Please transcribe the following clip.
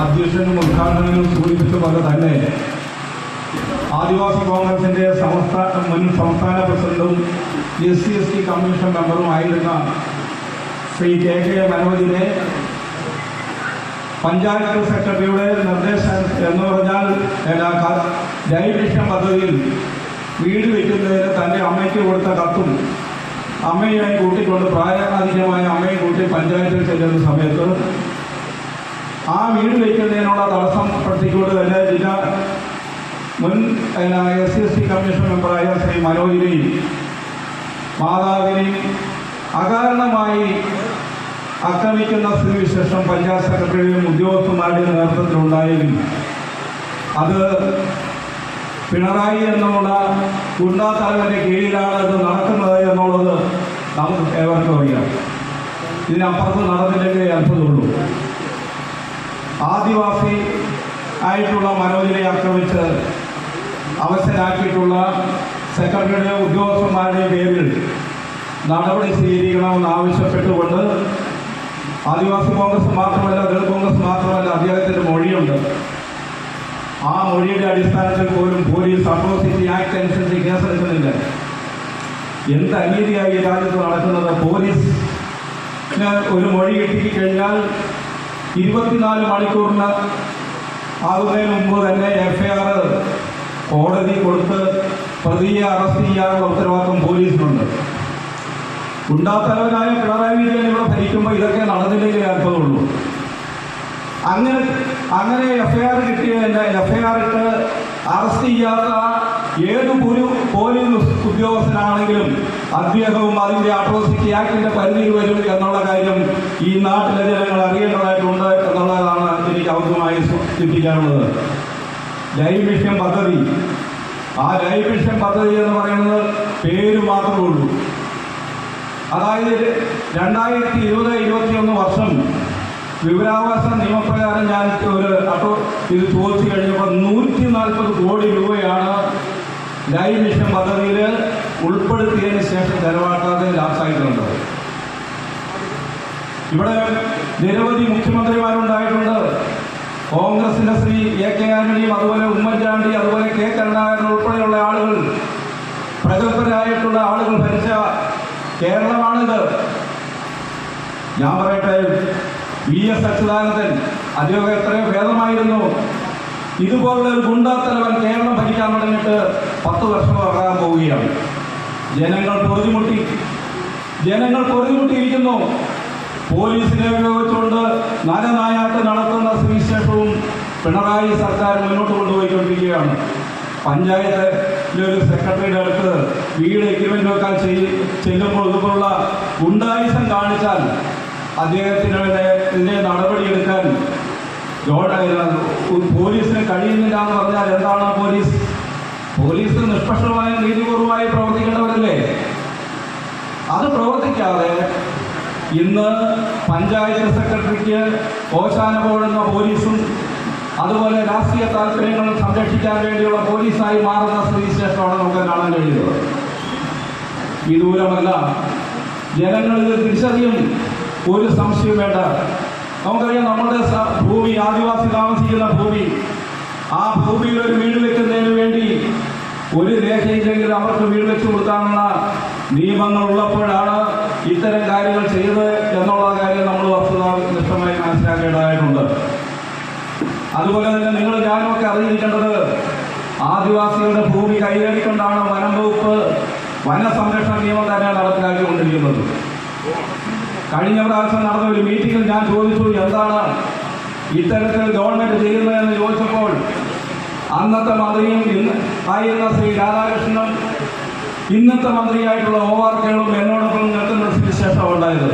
അധ്യക്ഷനും ഉദ്ഘാടനങ്ങളും സൂചിപ്പിച്ച പോലെ തന്നെ ആദിവാസി കോൺഗ്രസിന്റെ സംസ്ഥാന മുൻ സംസ്ഥാന പ്രസിഡന്റും S C S T commission മെമ്പറുമായിരുന്ന Shri K K മനോജിനെ പഞ്ചായത്ത് സെക്രട്ടറിയുടെ നിർദ്ദേശം എന്ന് പറഞ്ഞാൽ ക- പദ്ധതിയിൽ വീട് വയ്ക്കുന്നതിന് തന്റെ അമ്മയ്ക്ക് കൊടുത്ത കത്തും അമ്മയുമായി കൂട്ടിക്കൊണ്ട് പ്രായാധികമായ അമ്മയെ കൂട്ടി പഞ്ചായത്തിൽ ചെല്ലുന്ന സമയത്ത് ആ വീട് വയ്ക്കുന്നതിനുള്ള തടസ്സം പ്രവർത്തിക്കൊണ്ട് തന്നെ ജില്ലാ മുൻ S C S T commission മെമ്പറായ Shri മനോജിനെയും മാതാവിനെയും അകാരണമായി ആക്രമിക്കുന്ന സ്ഥിതിവിശേഷം പഞ്ചായത്ത് സെക്രട്ടറിയുടെയും ഉദ്യോഗസ്ഥന്മാരുടെയും നേതൃത്വത്തിലുണ്ടായെങ്കിൽ അത് പിണറായി എന്നുള്ള ഗുണ്ടാ തലവന്റെ കീഴിലാണ് ഇത് നടക്കുന്നത് എന്നുള്ളത് നമുക്ക് ഏവർക്കും അറിയാം. ഇതിനപ്പുറത്ത് നടന്നില്ലെങ്കിൽ അത്ഭുതമുള്ളൂ ആദിവാസി ആയിട്ടുള്ള മനോജിനെ ആക്രമിച്ച് അവസരാക്കിയിട്ടുള്ള സെക്രട്ടറിയുടെ ഉദ്യോഗസ്ഥന്മാരുടെ പേരിൽ നടപടി സ്വീകരിക്കണമെന്ന് ആവശ്യപ്പെട്ടുകൊണ്ട് ആദിവാസി കോൺഗ്രസ് മാത്രമല്ല ദളിത് കോൺഗ്രസ് മാത്രമല്ല അദ്ദേഹത്തിന്റെ മൊഴിയുണ്ട്. ആ മൊഴിയുടെ അടിസ്ഥാനത്തിൽ പോലും പോലീസ് അട്രോസിറ്റി ആക്ട് അനുസരിച്ച് കേസെടുക്കുന്നില്ല. എന്ത് അനീതിയായി രാജ്യത്ത് നടക്കുന്നത്? പോലീസ് ഒരു മൊഴി കിട്ടിക്കഴിഞ്ഞാൽ ഇരുപത്തിനാല് മണിക്കൂറിന് ആകുന്നതിന് മുമ്പ് തന്നെ എഫ്ഐആർ കോടതി കൊടുത്ത് പ്രതിയെ അറസ്റ്റ് ചെയ്യാനുള്ള ഉത്തരവാദിത്വം പോലീസിനുണ്ട്. ഉണ്ടാത്തലവനായ പിണറായി വിജയൻ ഇവിടെ ഭരിക്കുമ്പോൾ ഇതൊക്കെ നടന്നില്ലെങ്കിൽ അർത്ഥമുള്ളൂ അങ്ങനെ അങ്ങനെ എഫ്ഐആർ കിട്ടിയതിന്റെ എഫ്ഐആർ ഇട്ട് അറസ്റ്റ് ചെയ്യാത്ത ഏത് ഒരു പോലീസ് ഉദ്യോഗസ്ഥനാണെങ്കിലും അദ്ദേഹവും അതിന്റെ അട്രോസിറ്റി ആക്ടിന്റെ പരിധിയിൽ വരും എന്നുള്ള കാര്യം ഈ നാട്ടിലെ ജനങ്ങൾ അറിയേണ്ടതായിട്ടുണ്ട് എന്നുള്ളതാണ് എനിക്ക് ഔദ്യമായി സൂചിപ്പിക്കാനുള്ളത് ലൈഫ് മിഷൻ പദ്ധതി. ആ ലൈഫ് മിഷൻ പദ്ധതി എന്ന് പറയുന്നത് പേര് മാത്രമേ ഉള്ളൂ. അതായത് രണ്ടായിരത്തി ഇരുപത് ഇരുപത്തിയൊന്ന് വർഷം വിവരാവകാശ നിയമപ്രകാരം ഞാൻ ഒരു അപ്പോൾ ഇത് ചോദിച്ചു കഴിഞ്ഞപ്പോൾ നൂറ്റി നാൽപ്പത് കോടി രൂപയാണ് ലൈവ് മിഷൻ പദ്ധതിയിൽ ഉൾപ്പെടുത്തിയതിന് ശേഷം ചെലവാക്കാതെ ലാസായിട്ടുണ്ട് ഇവിടെ നിരവധി മുഖ്യമന്ത്രിമാരുണ്ടായിട്ടുണ്ട്. എ കെ അതുപോലെ ഉമ്മൻചാണ്ടി അതുപോലെ കെ കരുണാകരൻ ഉൾപ്പെടെയുള്ള ആളുകൾ പ്രഗത്ഭരായിട്ടുള്ള ആളുകൾ ഭരിച്ച കേരളമാണിത്. ഞാൻ പറയട്ടെ വി എസ് അച്യുതാനന്ദൻ അദ്ദേഹം എത്രയോ ഭേദമായിരുന്നു. ഇതുപോലുള്ള ഒരു ഗുണ്ടാത്തലവൻ കേരളം ഭരിക്കാൻ തുടങ്ങിയിട്ട് പത്ത് വർഷം ഇറങ്ങാൻ പോവുകയാണ്. ജനങ്ങൾ പൊറുതിമുട്ടി. ജനങ്ങൾ പൊറുതിമുട്ടിയിരിക്കുന്നു. പോലീസിനെ ഉപയോഗിച്ചുകൊണ്ട് നരനായാട്ട് നടത്തുന്ന സുവിശേഷവും പിണറായി സർക്കാർ മുന്നോട്ട് കൊണ്ടുപോയിക്കൊണ്ടിരിക്കുകയാണ്. പഞ്ചായത്തിലെ ഒരു സെക്രട്ടറിയുടെ അടുത്ത് വീട് എഗ്രിമെന്റ് വെക്കാൻ ചെല്ലുമ്പോൾ ഇതുപോലുള്ള ഗുണ്ടായുസം കാണിച്ചാൽ അദ്ദേഹത്തിനെതിരെ നടപടിയെടുക്കാൻ പോലീസിന് കഴിയുന്നില്ല എന്ന് പറഞ്ഞാൽ എന്താണ് പോലീസ്? പോലീസ് നിഷ്പക്ഷമായ നീതിപൂർവമായി പ്രവർത്തിക്കേണ്ടവരല്ലേ? അത് പ്രവർത്തിക്കാതെ ഇന്ന് പഞ്ചായത്ത് സെക്രട്ടറിക്ക് ഓശാന പോഴുന്ന പോലീസും അതുപോലെ രാഷ്ട്രീയ താല്പര്യങ്ങൾ സംരക്ഷിക്കാൻ വേണ്ടിയുള്ള പോലീസായി മാറുന്ന സ്ത്രീ സ്റ്റേഷനാണ് നമുക്ക് കാണാൻ കഴിയുന്നത്. ഈ ദൂരമല്ല. ജനങ്ങളിൽ തിരിച്ചറിയും ഒരു സംശയം വേണ്ട. നമുക്കറിയാം നമ്മുടെ ഭൂമി ആദിവാസി താമസിക്കുന്ന ഭൂമി ആ ഭൂമിയിൽ ഒരു വീട് വെക്കുന്നതിന് വേണ്ടി ഒരു രേഖയില്ലെങ്കിൽ അവർക്ക് വീട് വെച്ചു കൊടുക്കാനുള്ള നിയമങ്ങൾ ഉള്ളപ്പോഴാണ് ഇത്തരം കാര്യങ്ങൾ ചെയ്തത് എന്നുള്ള കാര്യം നമ്മൾ വസ്തുതാനിഷ്ഠമായി മനസ്സിലാക്കേണ്ടതായിട്ടുണ്ട് അതുപോലെ തന്നെ നിങ്ങൾ ഞാനൊക്കെ അറിഞ്ഞിരിക്കേണ്ടത് ആദിവാസികളുടെ ഭൂമി കൈയേറിക്കൊണ്ടാണ് വനം വകുപ്പ് വനസംരക്ഷണ നിയമം തന്നെ നടപ്പിലാക്കിക്കൊണ്ടിരിക്കുന്നത്. കഴിഞ്ഞ പ്രാവശ്യം നടന്ന ഒരു മീറ്റിംഗിൽ ഞാൻ ചോദിച്ചു എന്താണ് ഇത്തരത്തിൽ ഗവൺമെന്റ് ചെയ്യുന്നതെന്ന് ചോദിച്ചപ്പോൾ അന്നത്തെ മന്ത്രിയും ഇന്ന് ആയിരുന്ന ശ്രീ രാധാകൃഷ്ണനും ഇന്നത്തെ മന്ത്രിയായിട്ടുള്ള കേളും എന്നോടൊപ്പം നിൽക്കുന്ന സ്ഥിതിശേഷം ഉണ്ടായത്.